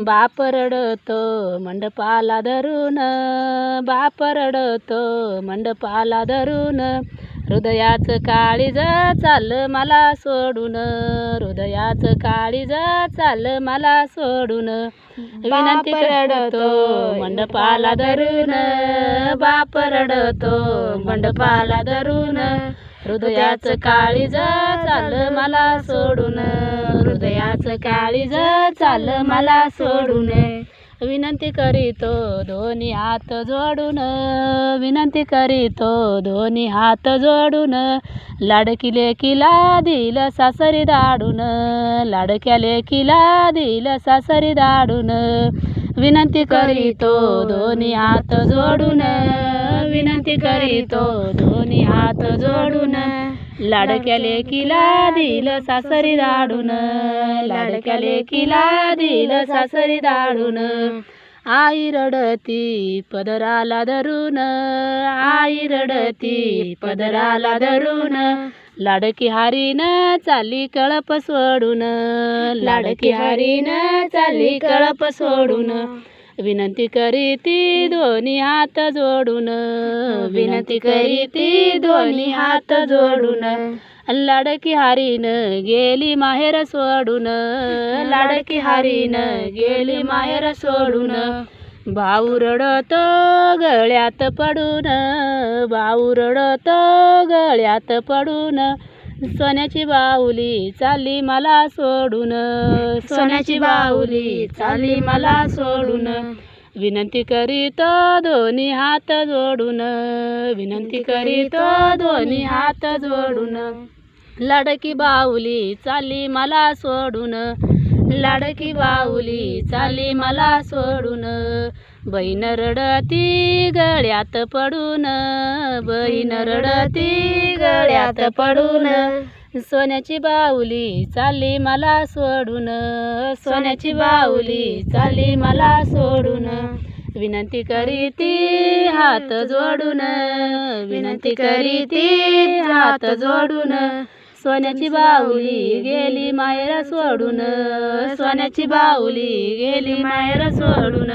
बाप रडतो मंडपाला धरून. बाप रडतो मंडपाला धरून. हृदयाचं काळीज चाल मला सोडून. हृदयाचं काळीज चाल मला सोडून. विनंती रडतो मंडपाला धरून. बाप रडतो मंडपाला धरून. हृदयाचं काळीज चाल मला सोडून. हृदयाचं काळीज चाल मला सोडून. विनंती करीतो दोन्ही हात जोडून. विनंती करीतो दोन्ही हात जोडून. लाडकी लेकीला दिल सासरी दाडून. लाडक्या लेकीला दिल सासरी दाडून. विनंती करीतो दोन्ही हात जोडून. विनंती करीतो दोन्ही हात जोडून. लाडक्या लेकीला दिल सासरी दाडून. लाडक्या लेकीला दिल सासरी दाडून. आई रडती पदराला धरून. आई रडती पदराला धरून. लाडकी हारीन चाली कळप सोडून. लाडकी हारीन चाली कळप सोडून. विनंती करीती दोन्ही हात जोडून. विनंती करीती दोन्ही हात जोडून. लाडकी हारीन गेली माहेर सोडून. लाडकी हारीन गेली माहेर सोडून. भाऊ रडत गळ्यात पडून. भाऊ रडत गळ्यात पडून. सोन्याची बाहुली चालली मला सोडून. सोन्याची बाहुली चालली मला सोडून. विनंती करीत दोन्ही हात जोडून. विनंती करीत दोन्ही हात जोडून. लाडकी बाहुली चालली मला सोडून. लाडकी बाहुली चालली मला सोडून. बहीण रडती गळ्यात पडून बहीण रडती गळ्यात पडून. सोन्याची बाऊली चालली मला सोडून सोन्याची बाऊली चालली मला सोडून. विनंती करीती हात जोडून विनंती करीती हात जोडून. सोन्याची बाहुली गेली मायरा सोडून सोन्याची बाहुली गेली मायरा सोडून.